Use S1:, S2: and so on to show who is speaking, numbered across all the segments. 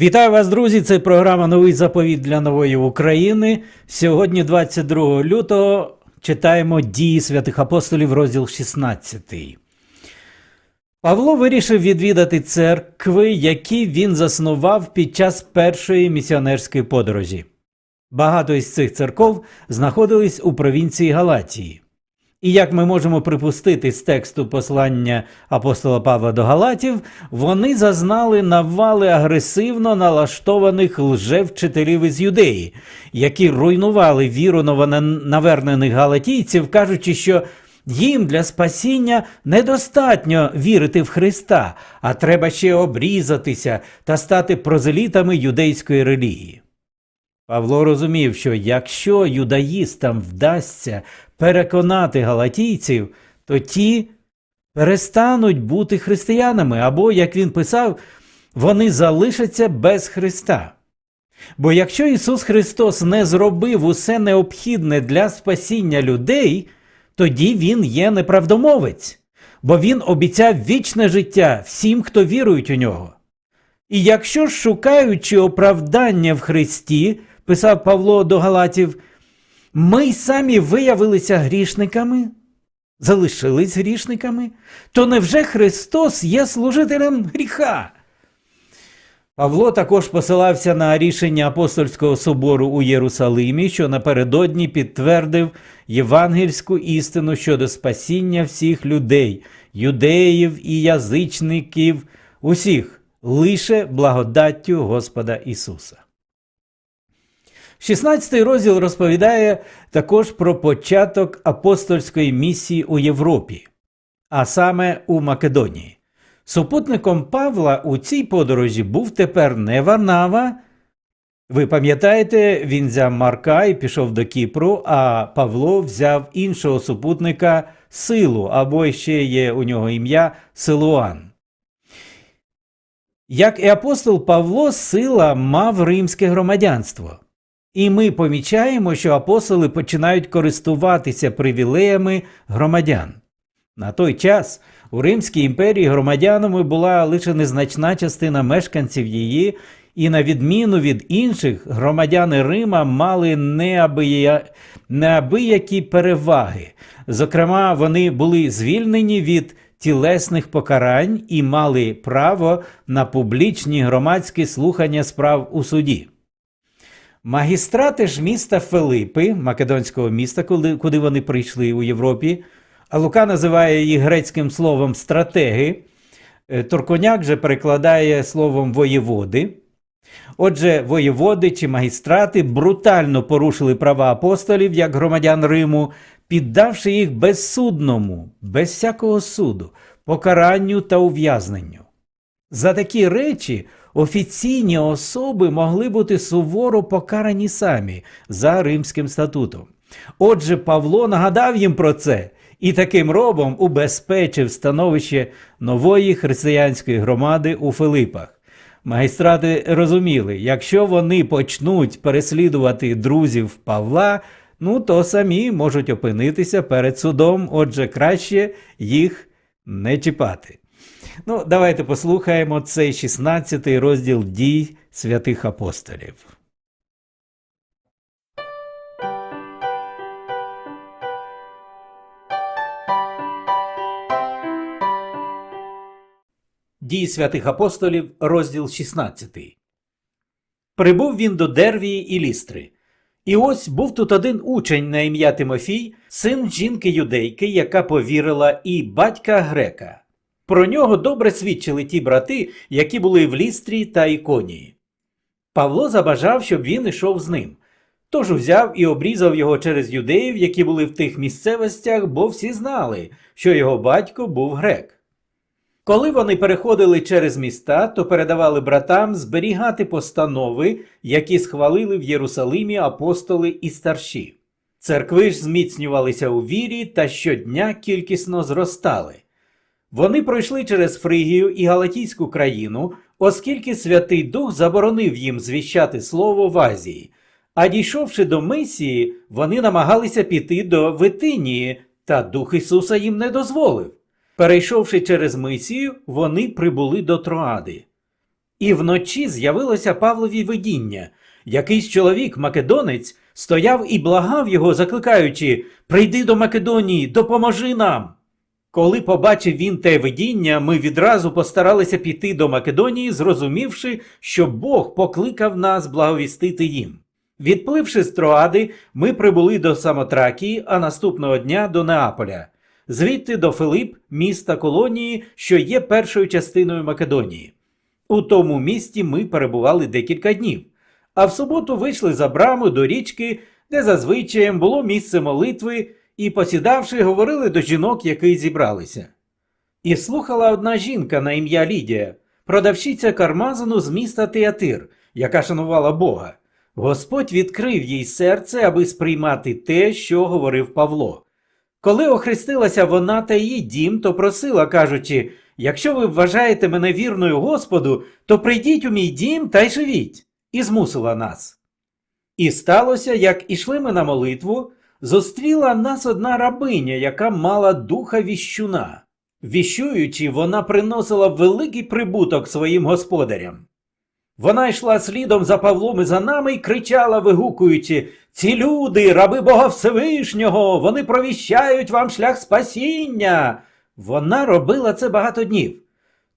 S1: Вітаю вас, друзі! Це програма Новий заповіт для нової України. Сьогодні, 22 лютого, читаємо дії святих апостолів, розділ 16. Павло вирішив відвідати церкви, які він заснував під час першої місіонерської подорожі. Багато із цих церков знаходились у провінції Галатії. І як ми можемо припустити з тексту послання апостола Павла до Галатів, вони зазнали навали агресивно налаштованих лжевчителів із юдеї, які руйнували віру новонавернених галатійців, кажучи, що їм для спасіння недостатньо вірити в Христа, а треба ще обрізатися та стати прозелітами юдейської релігії. Павло розумів, що якщо юдаїстам вдасться переконати галатійців, то ті перестануть бути християнами, або, як він писав, вони залишаться без Христа. Бо якщо Ісус Христос не зробив усе необхідне для спасіння людей, тоді Він є неправдомовець, бо Він обіцяв вічне життя всім, хто вірують у нього. І якщо шукаючи оправдання в Христі, писав Павло до Галатів, ми й самі виявилися грішниками, залишились грішниками, то невже Христос є служителем гріха? Павло також посилався на рішення апостольського собору у Єрусалимі, що напередодні підтвердив євангельську істину щодо спасіння всіх людей, юдеїв і язичників, усіх лише благодаттю Господа Ісуса. 16 розділ розповідає також про початок апостольської місії у Європі, а саме у Македонії. Супутником Павла у цій подорожі був тепер не Варнава. Ви пам'ятаєте, він взяв Марка і пішов до Кіпру, а Павло взяв іншого супутника Силу, або ще є у нього ім'я Силуан. Як і апостол Павло, Сила мав римське громадянство. І ми помічаємо, що апостоли починають користуватися привілеями громадян. На той час у Римській імперії громадянами була лише незначна частина мешканців її, і, на відміну від інших, громадяни Рима мали неабия... неабиякі переваги. Зокрема, вони були звільнені від тілесних покарань і мали право на публічні громадські слухання справ у суді. Магістрати ж міста Филипи, македонського міста, куди, вони прийшли у Європі, а Лука називає їх грецьким словом стратеги, е, Турконяк же перекладає словом воєводи. Отже, воєводи чи магістрати брутально порушили права апостолів як громадян Риму, піддавши їх безсудному, без всякого суду, покаранню та ув'язненню. За такі речі офіційні особи могли бути суворо покарані самі за Римським статутом. Отже, Павло нагадав їм про це і таким робом убезпечив становище нової християнської громади у Филипах. Магістрати розуміли, якщо вони почнуть переслідувати друзів Павла, ну то самі можуть опинитися перед судом, отже, краще їх не чіпати. Ну, давайте послухаємо цей 16 розділ дій святих апостолів. Дії святих апостолів, розділ 16. Прибув він до Дервії і Лістри. І ось був тут один учень на ім'я Тимофій, син жінки юдейки, яка повірила, і батька грека. Про нього добре свідчили ті брати, які були в Лістрі та Іконії. Павло забажав, щоб він ішов з ним. Тож узяв і обрізав його через юдеїв, які були в тих місцевостях, бо всі знали, що його батько був грек. Коли вони переходили через міста, то передавали братам зберігати постанови, які схвалили в Єрусалимі апостоли і старші. Церкви ж зміцнювалися у вірі та щодня кількісно зростали. Вони пройшли через Фригію і Галатійську країну, оскільки Святий Дух заборонив їм звіщати слово в Азії. А дійшовши до Мисії, вони намагалися піти до Витинії, та Дух Ісуса їм не дозволив. Перейшовши через Мисію, вони прибули до Троади. І вночі з'явилося Павлові видіння. Якийсь чоловік, македонець, стояв і благав його, закликаючи Прийди до Македонії, допоможи нам. Коли побачив він те видіння, ми відразу постаралися піти до Македонії, зрозумівши, що Бог покликав нас благовістити їм. Відпливши з Троади, ми прибули до Самотракії, а наступного дня до Неаполя, звідти до Филип, міста колонії, що є першою частиною Македонії. У тому місті ми перебували декілька днів, а в суботу вийшли за браму до річки, де зазвичаєм було місце молитви, і, посідавши, говорили до жінок, які зібралися. І слухала одна жінка на ім'я Лідія, продавщиця кармазану з міста Театир, яка шанувала Бога. Господь відкрив їй серце, аби сприймати те, що говорив Павло. Коли охрестилася вона та її дім, то просила, кажучи, якщо ви вважаєте мене вірною Господу, то прийдіть у мій дім та й живіть, і змусила нас. І сталося, як ішли ми на молитву, зустріла нас одна рабиня, яка мала духа віщуна. Віщуючи, вона приносила великий прибуток своїм господарям. Вона йшла слідом за Павлом і за нами і кричала, вигукуючи Ці люди, раби Бога Всевишнього, вони провіщають вам шлях спасіння. Вона робила це багато днів.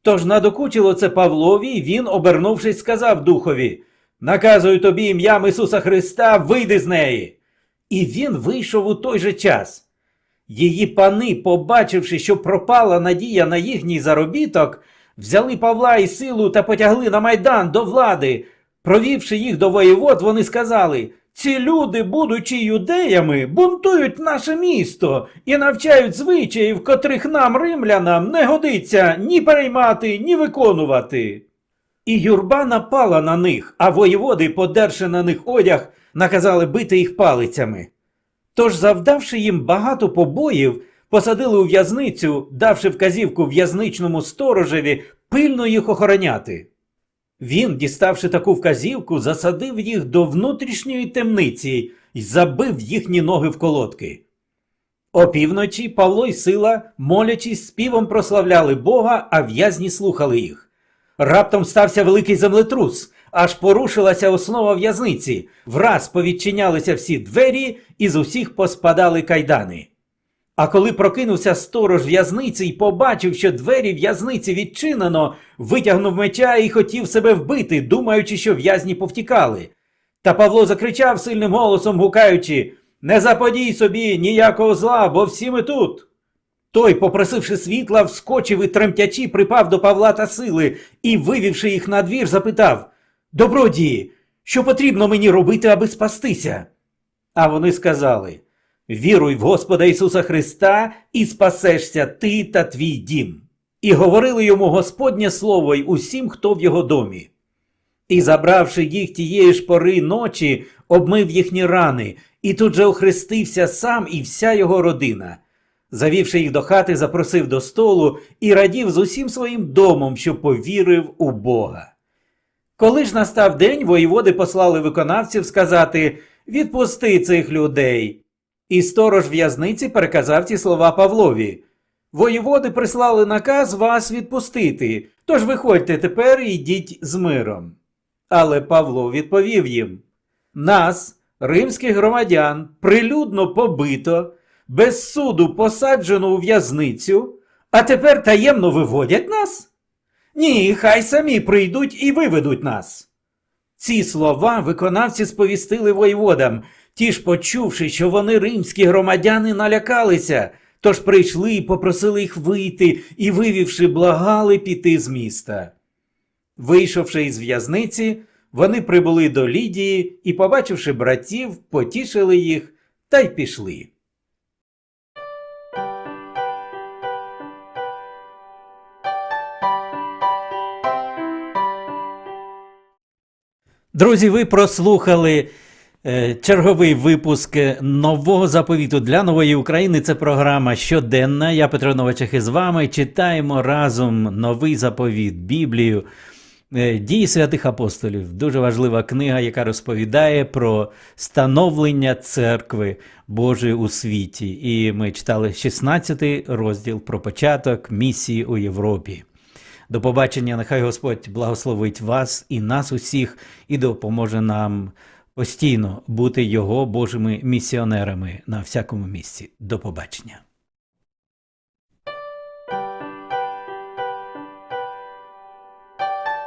S1: Тож надокучило це Павлові, і він, обернувшись, сказав духові Наказую тобі ім'ям Ісуса Христа, вийди з неї. І він вийшов у той же час. Її пани, побачивши, що пропала надія на їхній заробіток, взяли Павла і силу та потягли на майдан до влади. Провівши їх до воєвод, вони сказали ці люди, будучи юдеями, бунтують наше місто і навчають звичаїв, котрих нам, римлянам, не годиться ні переймати, ні виконувати. І юрба напала на них, а воєводи, подерши на них одяг, наказали бити їх палицями. Тож, завдавши їм багато побоїв, посадили у в'язницю, давши вказівку в'язничному сторожеві пильно їх охороняти. Він, діставши таку вказівку, засадив їх до внутрішньої темниці і забив їхні ноги в колодки. Опівночі Павло й сила, молячись, співом прославляли Бога, а в'язні слухали їх. Раптом стався великий землетрус, аж порушилася основа в'язниці, враз повідчинялися всі двері і з усіх поспадали кайдани. А коли прокинувся сторож в'язниці і побачив, що двері в'язниці відчинено, витягнув меча і хотів себе вбити, думаючи, що в'язні повтікали. Та Павло закричав сильним голосом, гукаючи Не заподій собі ніякого зла, бо всі ми тут. Той, попросивши світла, вскочив і тремтячи, припав до Павла та сили і, вивівши їх на двір, запитав Добродії, що потрібно мені робити, аби спастися? А вони сказали Віруй в Господа Ісуса Христа і спасешся ти та твій дім. І говорили йому Господнє Слово й усім, хто в його домі. І, забравши їх тієї ж пори ночі, обмив їхні рани, і тут же охрестився сам і вся його родина. Завівши їх до хати, запросив до столу і радів з усім своїм домом, що повірив у Бога. Коли ж настав день, воєводи послали виконавців сказати Відпусти цих людей. І сторож в'язниці переказав ці слова Павлові. Воєводи прислали наказ вас відпустити, тож виходьте тепер і йдіть з миром. Але Павло відповів їм Нас, римських громадян, прилюдно побито, без суду посаджено у в'язницю, а тепер таємно виводять нас? Ні, хай самі прийдуть і виведуть нас. Ці слова виконавці сповістили воєводам, ті ж, почувши, що вони римські громадяни налякалися, тож прийшли і попросили їх вийти і, вивівши, благали піти з міста. Вийшовши із в'язниці, вони прибули до Лідії і, побачивши братів, потішили їх та й пішли. Друзі, ви прослухали е, черговий випуск нового заповіту для нової України. Це програма щоденна. Я Петро Новачах із вами. Читаємо разом новий заповіт, Біблію. Е, Дії святих апостолів дуже важлива книга, яка розповідає про становлення церкви Божої у світі. І ми читали 16 розділ про початок місії у Європі. До побачення, нехай Господь благословить вас і нас усіх, і допоможе нам постійно бути Його Божими місіонерами на всякому місці. До побачення.